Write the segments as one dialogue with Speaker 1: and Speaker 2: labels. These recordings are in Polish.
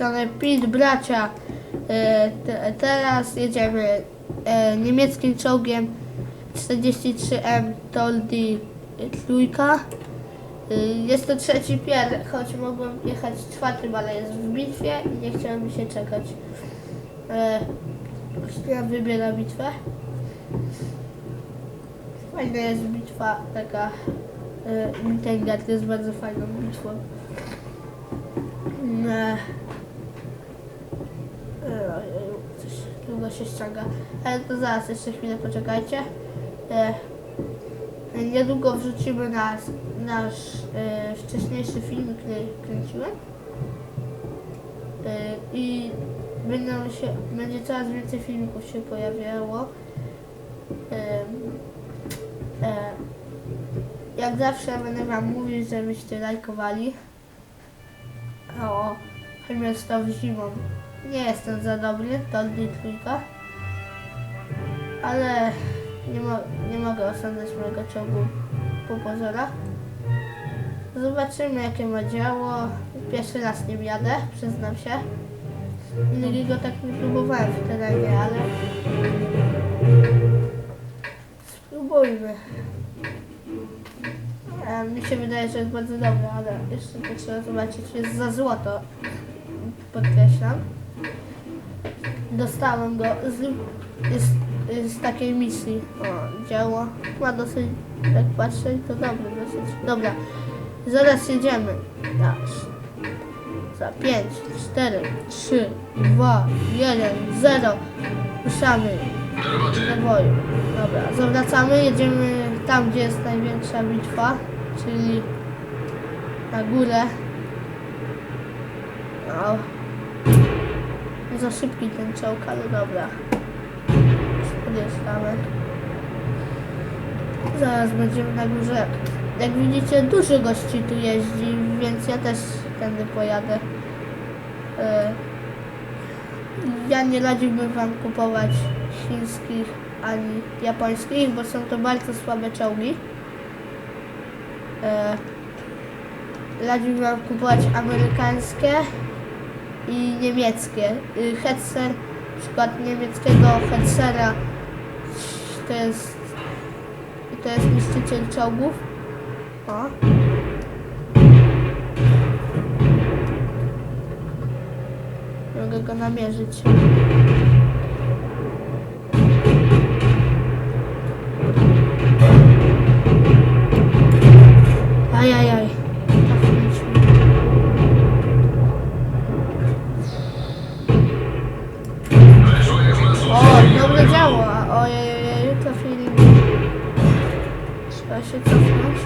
Speaker 1: strony Pit Bracia. E, te, teraz jedziemy e, niemieckim czołgiem 43M Toldi trójka. E, jest to trzeci pier, choć mogłem jechać czwartym, ale jest w bitwie i nie chciałem się czekać. Ja wybiera bitwę. Fajna jest bitwa taka. Mittelgard jest bardzo fajną bitwą. Się ściąga. Ale to zaraz, jeszcze chwilę poczekajcie. E, niedługo wrzucimy nas, nasz e, wcześniejszy film, który kręciłem. E, I będą się, będzie coraz więcej filmików się pojawiało. E, e, jak zawsze będę wam mówić, żebyście lajkowali. O, Chemiostał zimą. Nie jestem za dobry, to trójka. Ale nie, mo nie mogę osądzać mojego czołgu po pozorach. Zobaczymy jakie ma działo. Pierwszy raz nie jadę, przyznam się. Nigdy go tak nie próbowałem w terenie, ale spróbujmy. E, Mi się wydaje, że jest bardzo dobry, ale jeszcze to trzeba zobaczyć. Jest za złoto, podkreślam. Dostałem go z, z, z takiej misji. O, działo. Ma dosyć, jak patrzę, to dobry dosyć. Dobra, zaraz jedziemy. Dasz. Za 5, 4, 3, 2, 1, 0. Ruszamy
Speaker 2: Do
Speaker 1: boju. Dobra, zawracamy, jedziemy tam, gdzie jest największa bitwa, czyli na górę. O. Za szybki ten czołg, ale dobra. Podjeżdżamy. Zaraz będziemy na górze. Jak widzicie, dużo gości tu jeździ, więc ja też tędy pojadę. E, ja nie radziłbym wam kupować chińskich ani japońskich, bo są to bardzo słabe czołgi. E, radziłbym wam kupować amerykańskie i niemieckie. Y, Hetzer, przykład niemieckiego Hetzera to jest to jest niszczyciel czołgów. O. Mogę go namierzyć. O, dobre działo. a- Ojej, trafili mnie. Trzeba się cofnąć.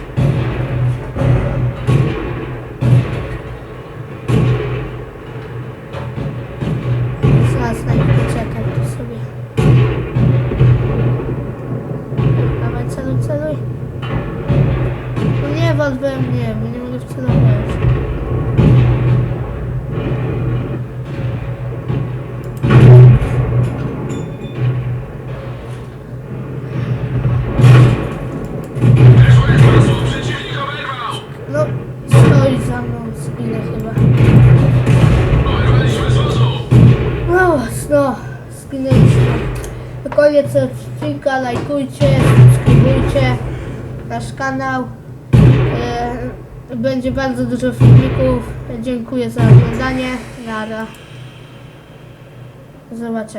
Speaker 1: Zaraz poczekaj sobie. Dawaj, celuj, celuj. No nie we mnie, bo nie mogę wcelować. Zginęliśmy. To koniec odcinka, lajkujcie, subskrybujcie nasz kanał. E, będzie bardzo dużo filmików. Dziękuję za oglądanie. Nara. Do zobaczenia.